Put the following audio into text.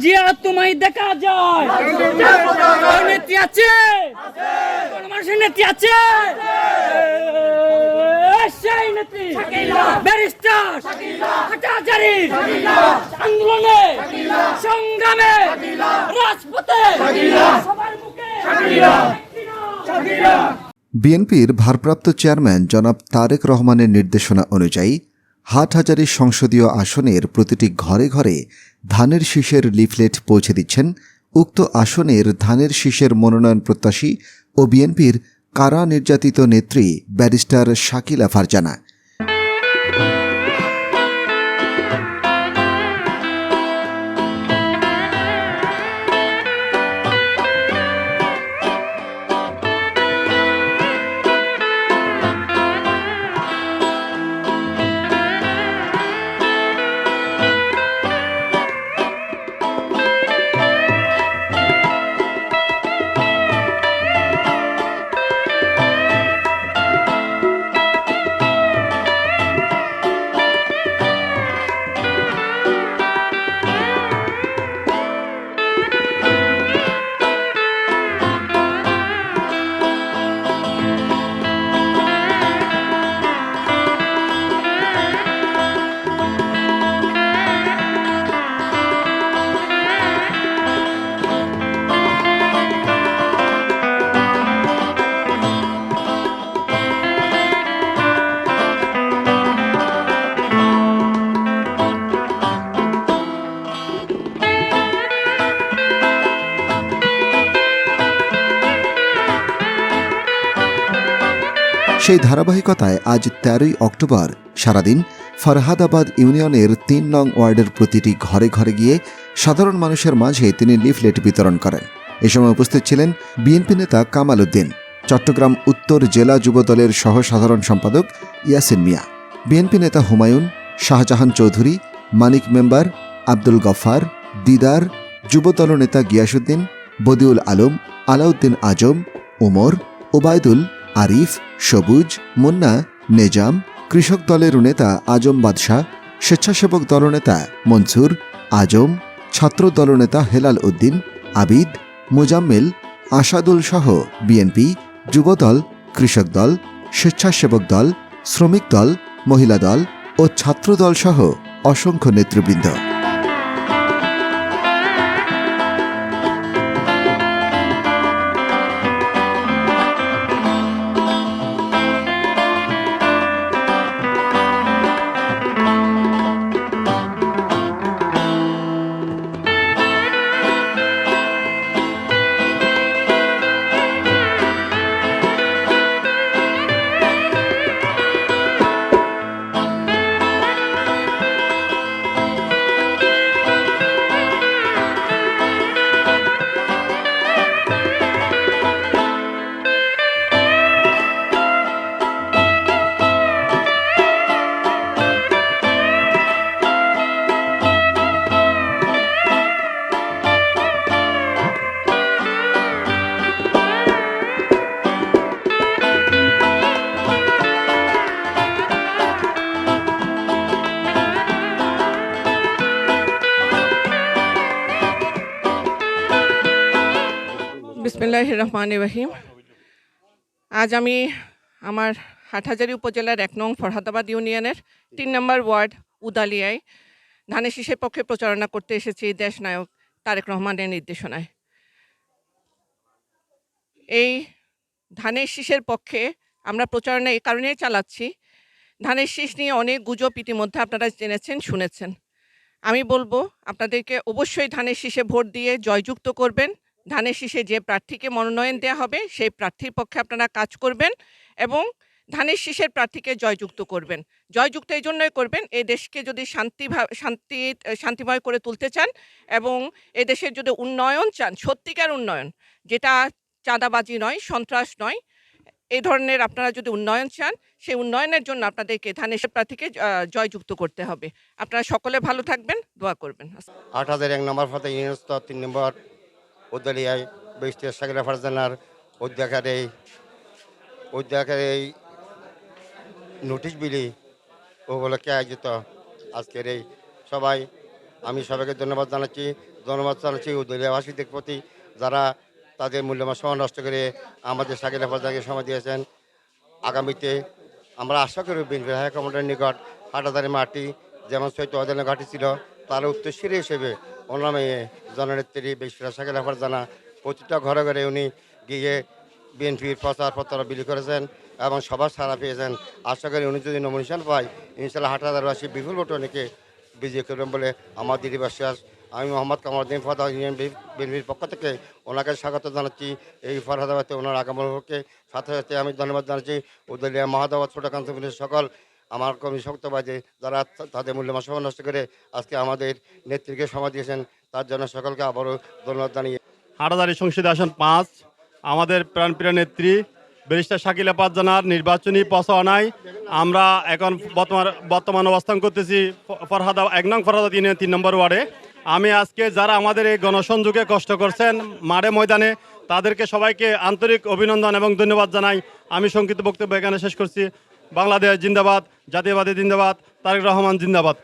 জিয়া তোমায় দেখা যায়। আছে? সংগ্রামে বিএনপির ভারপ্রাপ্ত চেয়ারম্যান জনাব তারেক রহমানের নির্দেশনা অনুযায়ী হাটহাজারী সংসদীয় আসনের প্রতিটি ঘরে ঘরে ধানের শীষের লিফলেট পৌঁছে দিচ্ছেন উক্ত আসনের ধানের শীষের মনোনয়ন প্রত্যাশী ও বিএনপির কারা নির্যাতিত নেত্রী ব্যারিস্টার শাকিলা ফারজানা। সেই ধারাবাহিকতায় আজ তেরোই অক্টোবর, সারাদিন ফরহাদাবাদ ইউনিয়নের তিন নং ওয়ার্ডের প্রতিটি ঘরে ঘরে গিয়ে সাধারণ মানুষের মাঝে তিনি লিফলেট বিতরণ করেন। এ সময় উপস্থিত ছিলেন বিএনপি নেতা কামাল উদ্দিন, চট্টগ্রাম উত্তর জেলা যুবদলের সহ সাধারণ সম্পাদক ইয়াসিন মিয়া, বিএনপি নেতা হুমায়ুন, শাহজাহান চৌধুরী, মানিক মেম্বার আব্দুল গফার দিদার, যুবদল নেতা গিয়াসুদ্দিন, বদিউল আলম, আলাউদ্দিন আজম, ওমর, ওবায়দুল আরিফ, সবুজ, মুন্না, নেজাম, কৃষক দলের নেতা আজম বাদশাহ, স্বেচ্ছাসেবক দলনেতা মনসুর, আজম, ছাত্র দলনেতা হেলাল উদ্দিন, আবিদ, মুজাম্মেল, আসাদুল সহ বিএনপি, যুবদল, কৃষক দল, স্বেচ্ছাসেবক দল, শ্রমিক দল, মহিলা দল ও ছাত্র দল সহ অসংখ্য নেতৃবৃন্দ। বিসমিল্লাহ রহমান রহিম। আজ আমি আমার হাটহাজারী উপজেলার এক নং ফরহাদাবাদ ইউনিয়নের তিন নম্বর ওয়ার্ড উদালিয়ায় ধানের শীষের পক্ষে প্রচারণা করতে এসেছি দেশনায়ক তারেক রহমানের নির্দেশনায়। এই ধানের শীষের পক্ষে আমরা প্রচারণা এই কারণেই চালাচ্ছি। ধানের শীষ নিয়ে অনেক গুজব ইতিমধ্যে আপনারা জেনেছেন, শুনেছেন। আমি বলব, আপনাদেরকে অবশ্যই ধানের শীষে ভোট দিয়ে জয়যুক্ত করবেন। ধানের শীষে যে প্রার্থীকে মনোনয়ন দেওয়া হবে, সেই প্রার্থীর পক্ষে আপনারা কাজ করবেন এবং ধানের শীষের প্রার্থীকে জয়যুক্ত করবেন। জয়যুক্ত এই জন্যই করবেন, এই দেশকে যদি শান্তি শান্তি, শান্তিময় করে তুলতে চান এবং এ দেশের যদি উন্নয়ন চান, সত্যিকার উন্নয়ন, যেটা চাঁদাবাজি নয়, সন্ত্রাস নয় এই ধরনের আপনারা যদি উন্নয়ন চান, সেই উন্নয়নের জন্য আপনাদেরকে ধানের প্রার্থীকে জয়যুক্ত করতে হবে। আপনারা সকলে ভালো থাকবেন, দোয়া করবেন। আট হাজার এক নম্বর ফাতে তিন নম্বর উদ্দালিয়ায় বৈষ্ণব সাকিরা ফারজানার অধ্যাকার এই নোটিশ বিলি উপলক্ষে আয়োজিত আজকের এই সবাই আমি সবাইকে ধন্যবাদ জানাচ্ছি। ধন্যবাদ জানাচ্ছি উদয়বাসীদের প্রতি যারা তাদের মূল্যবান সময় নষ্ট করে আমাদের সাকিলা ফারজানাকে সময় দিয়েছেন। আগামীতে আমরা আশা করি বিএনপির হাইকমান্ডের নিকট হাটাদারি মাটি যেমন চৈত্য অদানের ঘাটি ছিল, তার উত্তরসূরি হিসেবে ওনার জননেত্রী বিশ্বরা সাকিলা ফারজানা প্রতিটা ঘরে ঘরে উনি গিয়ে বিএনপির প্রচার বিলি করেছেন এবং সবার সারা পেয়েছেন। আশা করি উনি যদি নমিনেশন পায় ইনশাল্লাহ হাটাদারবাসী বিপুল ভোট উনিকে বিজয়ী করবেন বলে আমার দিদি বিশ্বাস। আমি মোহাম্মদ কামারুদ্দিন ফরহাদ ইউনিয়ন বিএনপির পক্ষ থেকে ওনাকে স্বাগত জানাচ্ছি। এই ফরহাদাবাদে ওনার আগামীকে সাথে সাথে আমি ধন্যবাদ জানাচ্ছি উদলিয়া মহাদাবাদ ছোটকান্তপুরের সকল আমার কর্মী শক্তবাদী যারা তাদের মূল্যবান সময় নষ্ট করে আজকে আমাদের নেত্রীকে সময় দিয়েছেন, তার জন্য সকলকে আবারও ধন্যবাদ জানিয়ে হাটাদারি সংসদীয় আসন পাঁচ, আমাদের প্রাণপ্রিয় নেত্রী ব্যারিস্টার শাকিলা জানার নির্বাচনী প্রচারণায় আমরা এখন বর্তমান বর্তমান অবস্থান করতেছি ফরহাদা, এক নং ফরহাদা তিনে, তিন নম্বর ওয়ার্ডে। আমি আজকে যারা আমাদের এই গণসংযোগে কষ্ট করছেন মাঠে ময়দানে, তাদেরকে সবাইকে আন্তরিক অভিনন্দন এবং ধন্যবাদ জানাই। আমি সংক্ষিপ্ত বক্তব্য এখানে শেষ করছি। বাংলাদেশ জিন্দাবাদ জাতীয়বাদী জিন্দাবাদ তারেক রহমান জিন্দাবাদ।